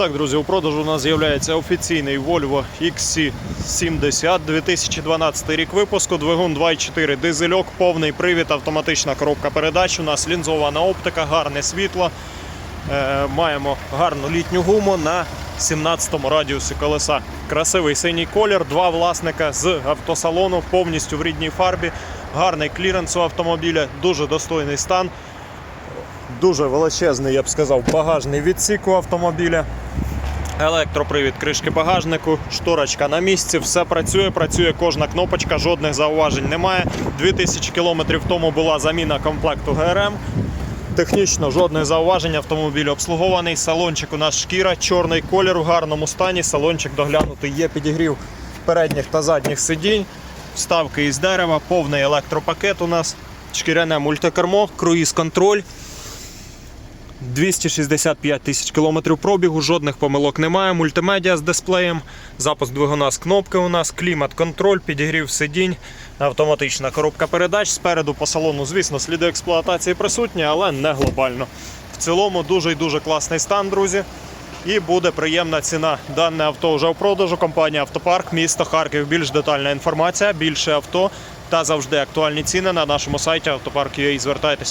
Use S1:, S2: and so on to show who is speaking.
S1: Так, друзі, у продажу у нас з'являється офіційний Volvo XC70 2012 рік випуску, двигун 2.4 дизельок, повний привід, автоматична коробка передач. У нас лінзована оптика, гарне світло. Е, маємо гарну літню гуму на 17-му радіусі колеса. Красивий синій колір, два власника з автосалону, повністю в рідній фарбі. Гарний кліренс у автомобіля, дуже достойний стан. Дуже величезний, я б сказав, багажний відсік у автомобіля. Електропривід кришки багажнику, шторочка на місці, все працює, працює кожна кнопочка, жодних зауважень немає. 2000 км тому була заміна комплекту ГРМ. Технічно жодних зауважень, автомобіль обслугований. Салончик у нас шкіра, чорний колір у гарному стані. Салончик доглянутий є підігрів передніх та задніх сидінь, вставки із дерева, повний електропакет у нас, шкіряне мультикермо, круїз-контроль. 265 тисяч кілометрів пробігу, жодних помилок немає. Мультимедіа з дисплеєм, запуск двигуна з кнопки у нас, клімат-контроль, підігрів сидінь, автоматична коробка передач. Спереду по салону, звісно, сліди експлуатації присутні, але не глобально. В цілому дуже і дуже класний стан, друзі. І буде приємна ціна. Дане авто вже в продажу. Компанія Автопарк, місто Харків. Більш детальна інформація, більше авто та завжди актуальні ціни на нашому сайті автопарк.ua. Звертайтеся.